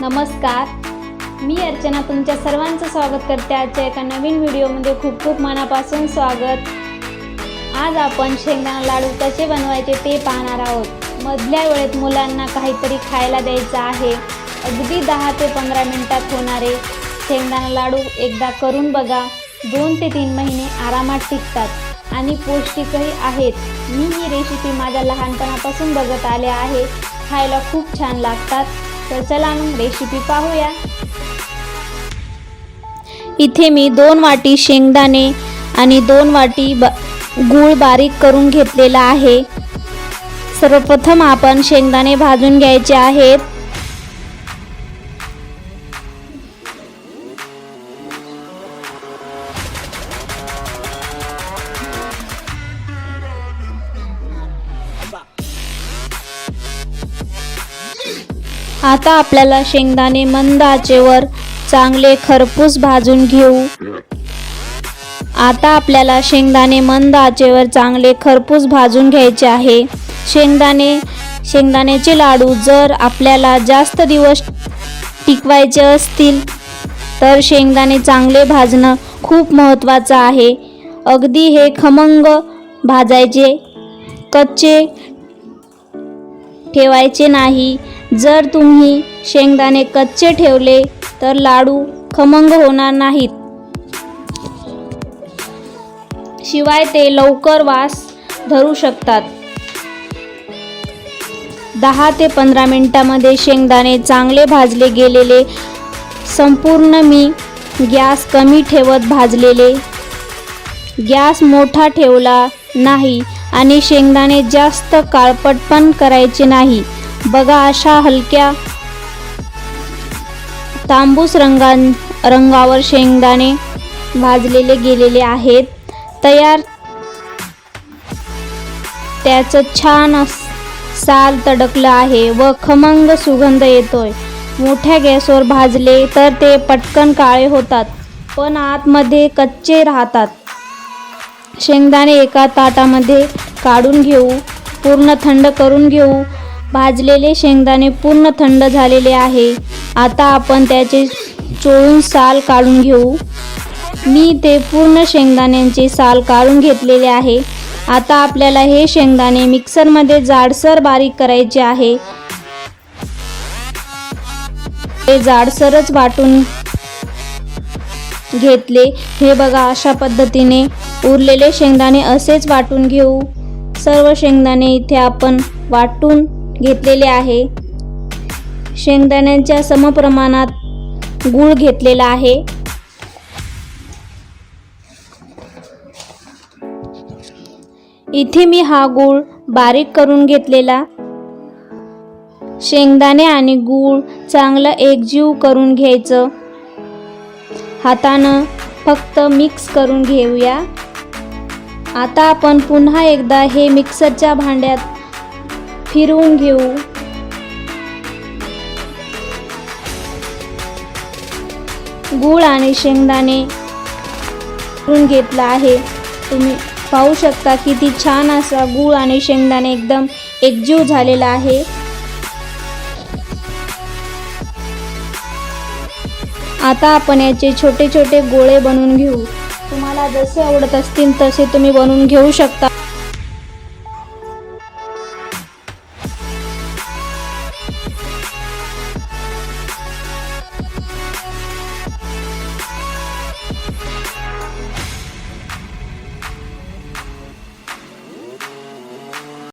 नमस्कार. मी अर्चना तुमच्या सर्वांचं स्वागत करते आजच्या एका नवीन व्हिडिओमध्ये. खूप खूप मनापासून स्वागत. आज आपण शेंगदाणा लाडू कसे बनवायचे ते पाहणार आहोत. मधल्या वेळेत मुलांना काहीतरी खायला द्यायचं आहे. अगदी दहा ते पंधरा मिनिटात होणारे शेंगदाणा लाडू एकदा करून बघा. दोन ते तीन महिने आरामात टिकतात. आणि पौष्टिकही आहेत. मी ही रेसिपी माझ्या लहानपणापासून बघत आले आहे. खायला खूप छान लागतात. तर चला मग रेसिपी पाहूया. इथे मी दोन वाटी शेंगदाणे आणि दोन वाटी ब गूळ बारीक करून घेतलेला आहे. सर्वप्रथम आपण शेंगदाणे भाजून घ्यायचे आहेत. आता आपल्याला शेंगदाणे मंद आचेवर चांगले खरपूस भाजून घेऊ. आता आपल्याला शेंगदाणे मंद आचेवर चांगले खरपूस भाजून घ्यायचे आहे. शेंगदाणे शेंगदाण्याचे लाडू जर आपल्याला जास्त दिवस टिकवायचे असतील तर शेंगदाणे चांगले भाजणं खूप महत्त्वाचं आहे. अगदी हे खमंग भाजायचे कच्चे ठेवायचे नाही. जर तुम्ही शेंगदाणे कच्चे ठेवले तर लाडू खमंग होणार नाहीत. शिवाय ते लवकर वास धरू शकतात. दहा ते पंधरा मिनटामध्ये शेंगदाणे चांगले भाजले गेलेले संपूर्ण मी गॅस कमी ठेवत भाजलेले. गॅस मोठा ठेवला नाही आणि शेंगदाणे जास्त काळपट पण करायचे नाही. बघा अशा हलक्या तांबूस रंगां रंगावर शेंगदाणे भाजलेले गेलेले आहेत. तयार त्याचं छान साल तडकलं आहे व खमंग सुगंध येतोय. मोठ्या गॅसवर भाजले तर ते पटकन काळे होतात पण आतमध्ये कच्चे राहतात. शेंगदाणे एका ताटामध्ये काढून घेऊ पूर्ण थंड करून घेऊ भाजलेले शेंगदाणे पूर्ण थंड झालेले आहे. आता आपण त्याचे चोळून साल काढून घेऊ. मी ते पूर्ण शेंगदाण्यांचे साल काढून घेतलेले आहे. आता आपल्याला हे शेंगदाणे मिक्सरमध्ये जाडसर बारीक करायचे आहे. ते जाडसरच वाटून घेतले. हे बघा अशा पद्धतीने उरलेले शेंगदाणे असेच वाटून घेऊ. सर्व शेंगदाणे इथे आपण वाटून घेतलेले आहे. शेंगदाण्यांच्या समप्रमाणात गूळ घेतलेला आहे. इथे मी हा गूळ बारीक करून घेतलेला. शेंगदाणे आणि गूळ चांगलं एकजीव करून घ्यायचं. हातानं फक्त मिक्स करून घेऊया. आता आपण पुन्हा एकदा हे मिक्सरच्या भांड्यात फिरवून घेऊ. गूळ आणि शेंगदाणे करून घेतला आहे. तुम्ही पाहू शकता किती छान असा गूळ आणि शेंगदाणे एकदम एकजीव झालेला आहे. आता आपण याचे छोटे छोटे गोळे बनवून घेऊ. तुम्हाला जसे आवडत असतील तसे तुम्ही बनवून घेऊ शकता.